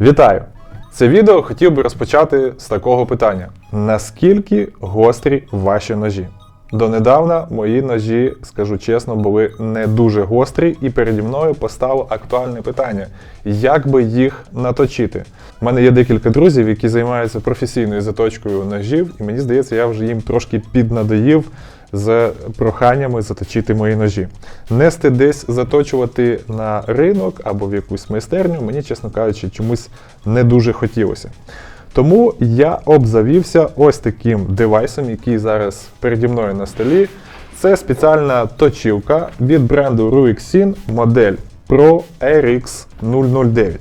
Вітаю! Це відео хотів би розпочати з такого питання: наскільки гострі ваші ножі? Донедавна мої ножі, скажу чесно, були не дуже гострі, і переді мною постало актуальне питання: як би їх наточити? У мене є декілька друзів, які займаються професійною заточкою ножів, і мені здається, я вже їм трошки піднадоїв з проханнями заточити мої ножі. Нести десь заточувати на ринок або в якусь майстерню, мені, чесно кажучи, чомусь не дуже хотілося. Тому я обзавівся ось таким девайсом, який зараз переді мною на столі. Це спеціальна точилка від бренду Ruixin модель Pro RX 009.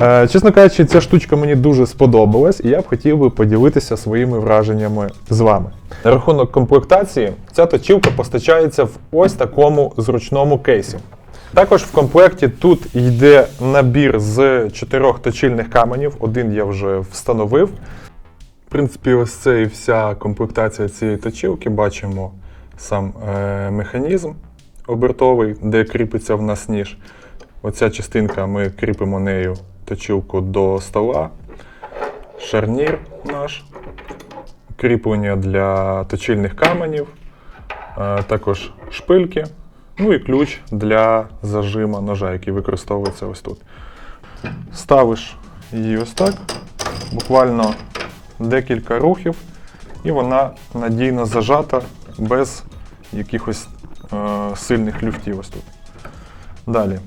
Е, Чесно кажучи, ця штучка мені дуже сподобалась, і я б хотів би поділитися своїми враженнями з вами. На рахунок комплектації, ця точилка постачається в ось такому зручному кейсі. Також в комплекті тут йде набір з чотирьох точильних каменів. Один я вже встановив. В принципі, ось це і вся комплектація цієї точилки. Бачимо сам е, механізм обертовий, де кріпиться в нас ніж. Оця частинка ми кріпимо нею точилку до стола, шарнір наш, кріплення для точильних каменів, е, також шпильки, ну і ключ для зажима ножа, який використовується ось тут. Ставиш її ось так, буквально декілька рухів, і вона надійно зажата без якихось е, сильних люфтів ось тут. Далі.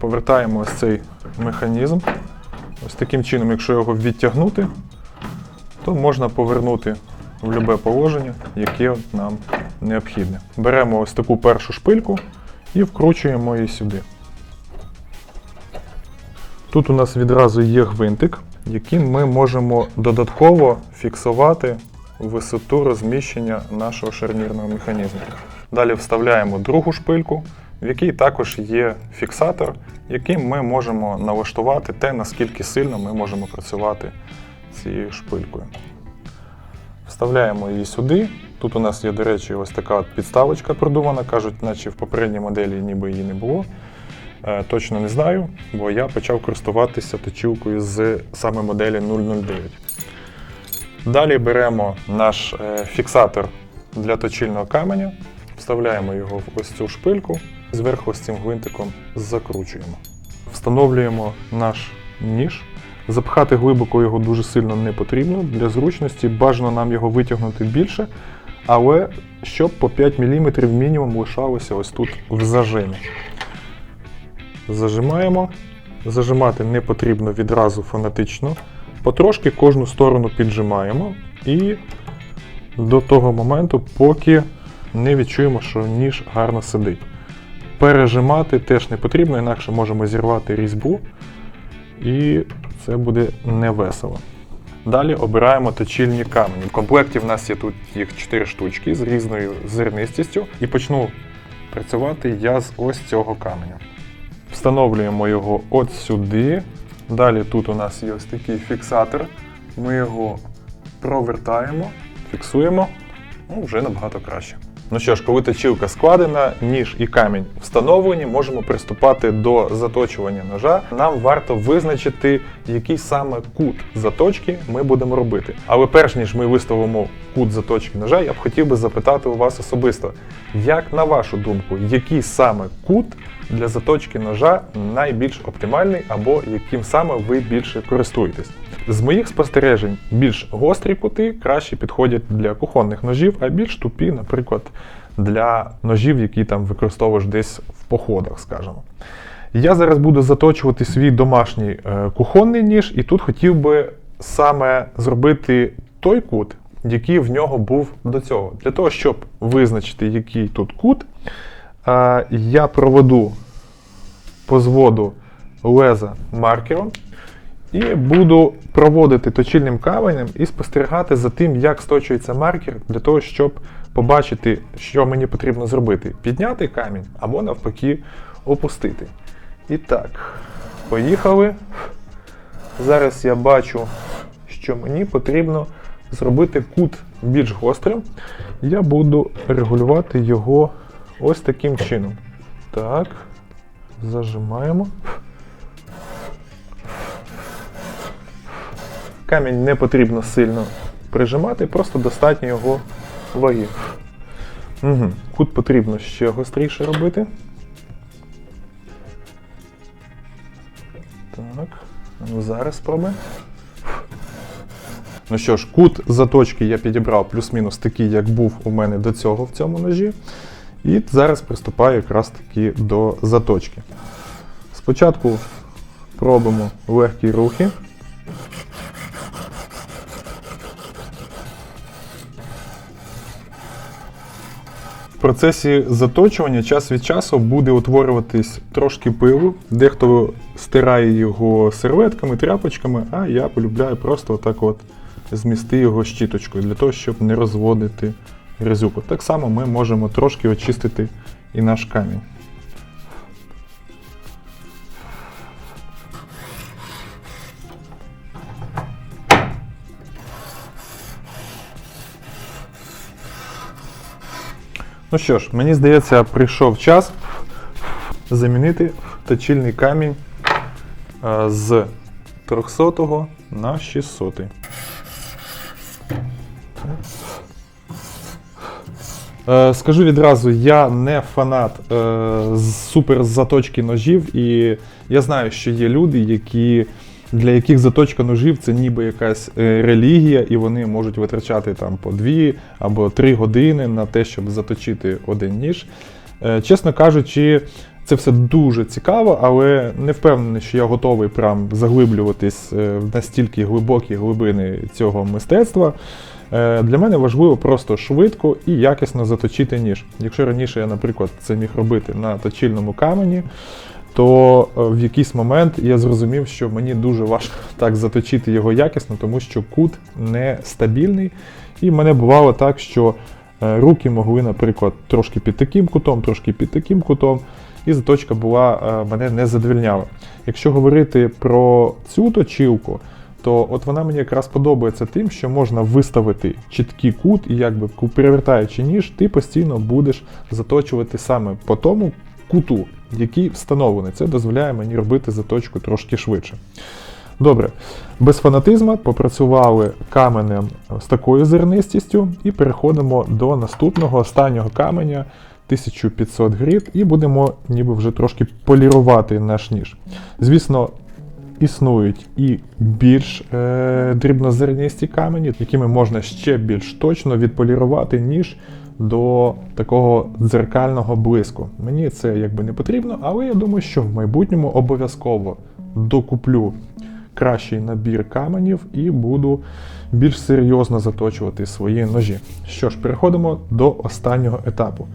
Повертаємо ось цей механізм. Ось таким чином, якщо його відтягнути, то можна повернути в будь-яке положення, яке нам необхідне. Беремо ось таку першу шпильку і вкручуємо її сюди. Тут у нас відразу є гвинтик, яким ми можемо додатково фіксувати висоту розміщення нашого шарнірного механізму. Далі вставляємо другу шпильку, в якій також є фіксатор, яким ми можемо налаштувати те, наскільки сильно ми можемо працювати цією шпилькою. Вставляємо її сюди. Тут у нас є, до речі, ось така підставочка продумана. Кажуть, наче в попередній моделі ніби її не було. Е, Точно не знаю, бо я почав користуватися точилкою з саме моделі 009. Далі беремо наш е, фіксатор для точильного каменя, вставляємо його в ось цю шпильку, зверху з цим гвинтиком закручуємо. Встановлюємо наш ніж. Запхати глибоко його дуже сильно не потрібно. Для зручності бажано нам його витягнути більше, але щоб по 5 мм мінімум лишалося ось тут в зажимі. Зажимаємо. Зажимати не потрібно відразу фанатично. Потрошки кожну сторону піджимаємо і до того моменту, поки не відчуємо, що ніж гарно сидить. Пережимати теж не потрібно, інакше можемо зірвати різьбу, і це буде невесело. Далі обираємо точильні камені. В комплекті в нас є тут їх 4 штучки з різною зернистістю. І почну працювати я з ось цього каменя. Встановлюємо його от сюди. Далі тут у нас є ось такий фіксатор. Ми його провертаємо, фіксуємо. Ну, вже набагато краще. Ну що ж, коли точилка складена, ніж і камінь встановлені, можемо приступати до заточування ножа. Нам варто визначити, який саме кут заточки ми будемо робити. Але перш ніж ми виставимо кут заточки ножа, я б хотів би запитати у вас особисто, як на вашу думку, який саме кут для заточки ножа найбільш оптимальний або яким саме ви більше користуєтесь? З моїх спостережень, більш гострі кути краще підходять для кухонних ножів, а більш тупі, наприклад, для ножів, які там використовуєш десь в походах, скажімо. Я зараз буду заточувати свій домашній е, кухонний ніж, і тут хотів би саме зробити той кут, який в нього був до цього. Для того, щоб визначити, який тут кут, е, я проведу по зводу леза маркером і буду проводити точильним каменем і спостерігати за тим, як сточується маркер, для того, щоб побачити, що мені потрібно зробити: підняти камінь або навпаки опустити. І так, поїхали. Зараз я бачу, що мені потрібно зробити кут більш гострим. Я буду регулювати його ось таким чином. Так, зажимаємо. Камінь не потрібно сильно прижимати, просто достатньо його ваги. Угу. Кут потрібно ще гостріше робити. Так, ну зараз спробуємо. Ну що ж, кут заточки я підібрав плюс-мінус такий, як був у мене до цього в цьому ножі. І зараз приступаю якраз таки до заточки. Спочатку робимо легкі рухи. Процесі заточування час від часу буде утворюватись трошки пилу. Дехто стирає його серветками, тряпочками, а я полюбляю просто отак от змісти його щіточкою для того, щоб не розводити грязюку. Так само ми можемо трошки очистити і наш камінь. Ну що ж, мені здається, прийшов час замінити точильний камінь е, з 300 на 600. Е, Скажу відразу, я не фанат е, супер заточки ножів, і я знаю, що є люди, які, для яких заточка ножів це ніби якась е, релігія, і вони можуть витрачати там по 2 або 3 години на те, щоб заточити один ніж. Е, чесно кажучи, це все дуже цікаво, але не впевнений, що я готовий прям заглиблюватись е, в настільки глибокі глибини цього мистецтва. Для мене важливо просто швидко і якісно заточити ніж. Якщо раніше я, наприклад, це міг робити на точильному камені, то е, в якийсь момент я зрозумів, що мені дуже важко так заточити його якісно, тому що кут нестабільний. І мене бувало так, що е, руки могли, наприклад, трошки під таким кутом, трошки під таким кутом, і заточка була е, мене не задовільняла. Якщо говорити про цю точилку, то от вона мені якраз подобається тим, що можна виставити чіткий кут, і якби перевертаючи ніж, ти постійно будеш заточувати саме по тому куту, який встановлений. Це дозволяє мені робити заточку трошки швидше. Добре, без фанатизму попрацювали каменем з такою зернистістю і переходимо до наступного останнього каменя 1500 грит, і будемо ніби вже трошки полірувати наш ніж. Звісно, існують і більш е, дрібнозернисті камені, якими можна ще більш точно відполірувати, ніж до такого дзеркального блиску. Мені це якби не потрібно, але я думаю, що в майбутньому обов'язково докуплю кращий набір каменів і буду більш серйозно заточувати свої ножі. Що ж, переходимо до останнього етапу.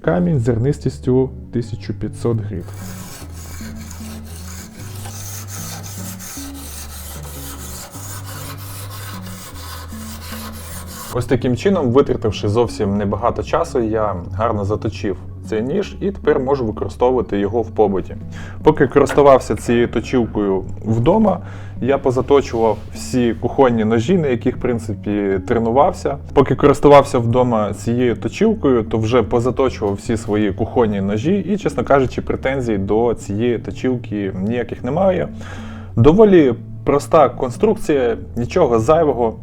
Камінь зернистістю 1500 грит. Ось таким чином, витративши зовсім небагато часу, я гарно заточив цей ніж і тепер можу використовувати його в побуті. Поки користувався цією точилкою вдома, я позаточував всі кухонні ножі, на яких в принципі тренувався. Поки користувався вдома цією точилкою, то вже позаточував всі свої кухонні ножі, і, чесно кажучи, претензій до цієї точилки ніяких немає. Доволі проста конструкція, нічого зайвого.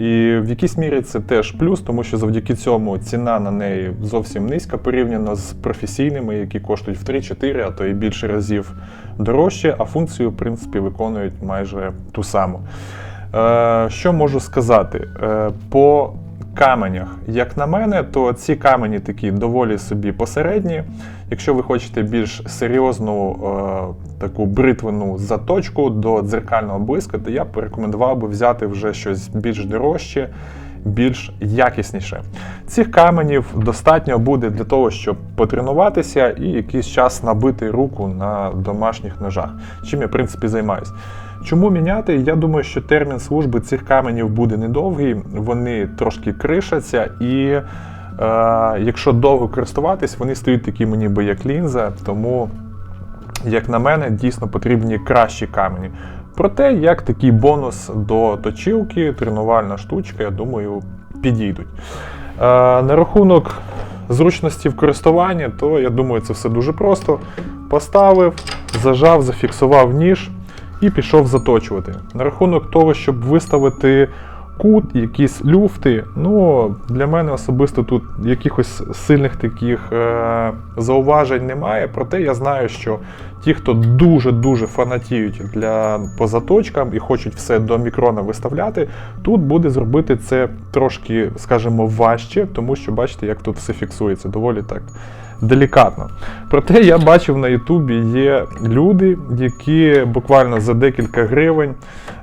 І в якійсь мірі це теж плюс, тому що завдяки цьому ціна на неї зовсім низька порівняно з професійними, які коштують в 3-4, а то і більше разів дорожче, а функцію, в принципі, виконують майже ту саму. Е, що можу сказати? Е, по каменях, як на мене, то ці камені такі доволі собі посередні. Якщо ви хочете більш серйозну е, таку бритвену заточку до дзеркального блиска, то я б порекомендував би взяти вже щось більш дорожче, більш якісніше. Цих каменів достатньо буде для того, щоб потренуватися і якийсь час набити руку на домашніх ножах, чим я в принципі займаюсь. Чому міняти? Я думаю, що термін служби цих каменів буде недовгий, вони трошки кришаться, і е, якщо довго користуватись, вони стають такими ніби як лінза, тому, як на мене, дійсно потрібні кращі камені. Проте, як такий бонус до точилки, тренувальна штучка, я думаю, підійдуть. Е, на рахунок зручності в користуванні, то я думаю, це все дуже просто. Поставив, зажав, зафіксував ніж і пішов заточувати. На рахунок того, щоб виставити кут, якісь люфти, ну для мене особисто тут якихось сильних таких е- зауважень немає. Проте я знаю, що ті, хто дуже-дуже фанатіють для по заточкам і хочуть все до мікрона виставляти, тут буде зробити це трошки, скажімо, важче, тому що бачите, як тут все фіксується доволі так делікатно. Проте я бачив на Ютубі є люди, які буквально за декілька гривень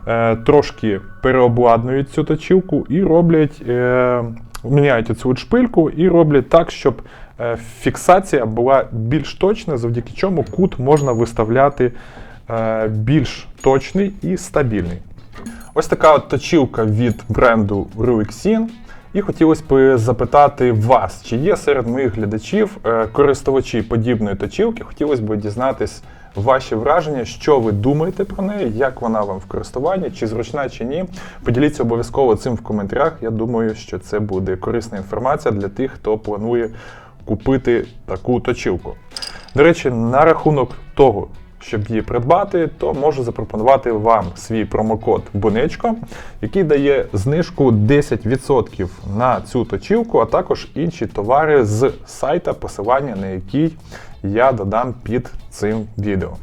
е, трошки переобладнують цю точилку і роблять, е, міняють цю шпильку і роблять так, щоб е, фіксація була більш точна, завдяки чому кут можна виставляти е, більш точний і стабільний. Ось така от точилка від бренду Ruixin. І хотілося б запитати вас, чи є серед моїх глядачів е, користувачі подібної точилки. Хотілося б дізнатись ваші враження, що ви думаєте про неї, як вона вам в користуванні, чи зручна, чи ні. Поділіться обов'язково цим в коментарях. Я думаю, що це буде корисна інформація для тих, хто планує купити таку точилку. До речі, на рахунок того, щоб її придбати, то можу запропонувати вам свій промокод Бунечко, який дає знижку 10% на цю точівку, а також інші товари з сайта, посилання на який я додам під цим відео.